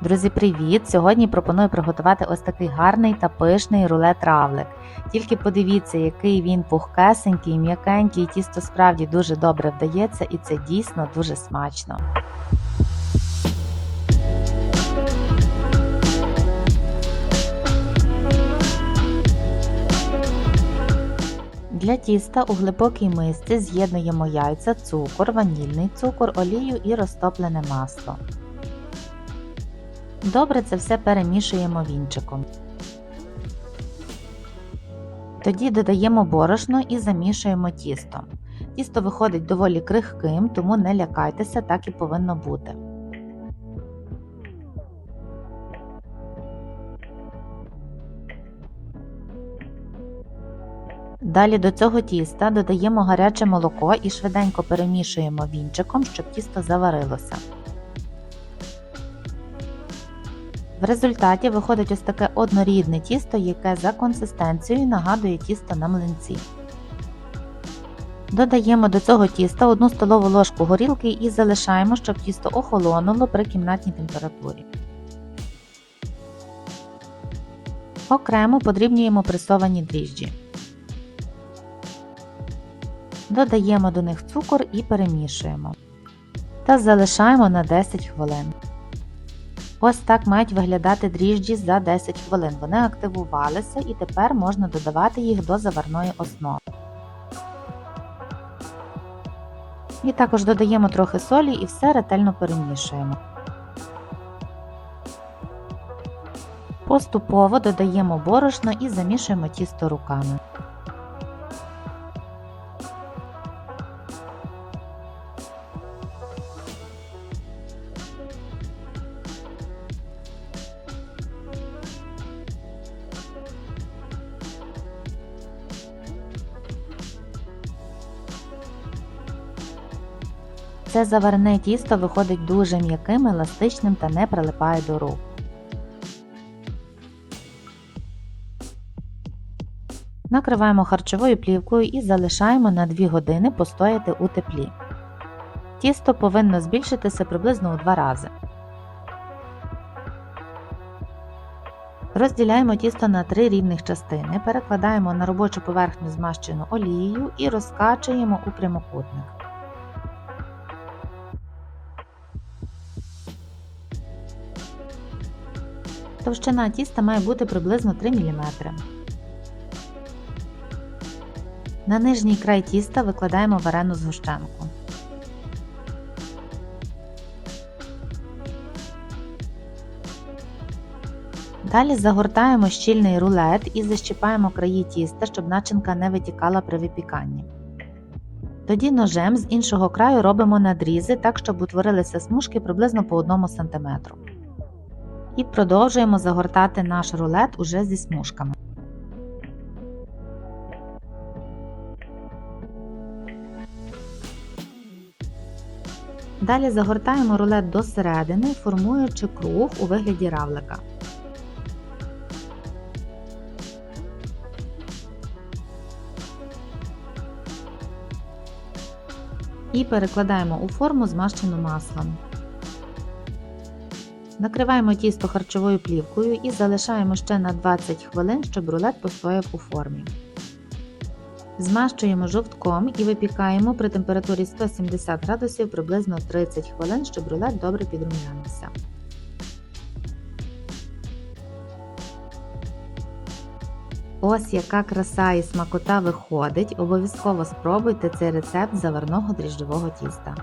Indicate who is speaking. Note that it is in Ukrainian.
Speaker 1: Друзі, привіт! Сьогодні пропоную приготувати ось такий гарний та пишний рулет-равлик. Тільки подивіться, який він пухкесенький, м'якенький, тісто справді дуже добре вдається і це дійсно дуже смачно. Для тіста у глибокій мисці з'єднуємо яйця, цукор, ванільний цукор, олію і розтоплене масло. Добре це все перемішуємо вінчиком. Тоді додаємо борошно і замішуємо тісто. Тісто виходить доволі крихким, тому не лякайтеся, так і повинно бути. Далі до цього тіста додаємо гаряче молоко і швиденько перемішуємо вінчиком, щоб тісто заварилося. В результаті виходить ось таке однорідне тісто, яке за консистенцією нагадує тісто на млинці. Додаємо до цього тіста 1 столову ложку горілки і залишаємо, щоб тісто охолонуло при кімнатній температурі. Окремо подрібнюємо пресовані дріжджі. Додаємо до них цукор і перемішуємо. Та залишаємо на 10 хвилин. Ось так мають виглядати дріжджі за 10 хвилин. Вони активувалися і тепер можна додавати їх до заварної основи. І також додаємо трохи солі і все ретельно перемішуємо. Поступово додаємо борошно і замішуємо тісто руками. Це заварне тісто виходить дуже м'яким, еластичним та не прилипає до рук. Накриваємо харчовою плівкою і залишаємо на 2 години постояти у теплі. Тісто повинно збільшитися приблизно у 2 рази. Розділяємо тісто на три рівних частини, перекладаємо на робочу поверхню змащену олією і розкачуємо у прямокутник. Товщина тіста має бути приблизно 3 мм. На нижній край тіста викладаємо варену згущенку. Далі загортаємо щільний рулет і защіпаємо краї тіста, щоб начинка не витікала при випіканні. Тоді ножем з іншого краю робимо надрізи так, щоб утворилися смужки приблизно по 1 см. І продовжуємо загортати наш рулет уже зі смужками. Далі загортаємо рулет до середини, формуючи круг у вигляді равлика. І перекладаємо у форму змащену маслом. Накриваємо тісто харчовою плівкою і залишаємо ще на 20 хвилин, щоб рулет постояв у формі. Змащуємо жовтком і випікаємо при температурі 170 градусів приблизно 30 хвилин, щоб рулет добре підрум'янився. Ось яка краса і смакота виходить. Обов'язково спробуйте цей рецепт заварного дріжджового тіста.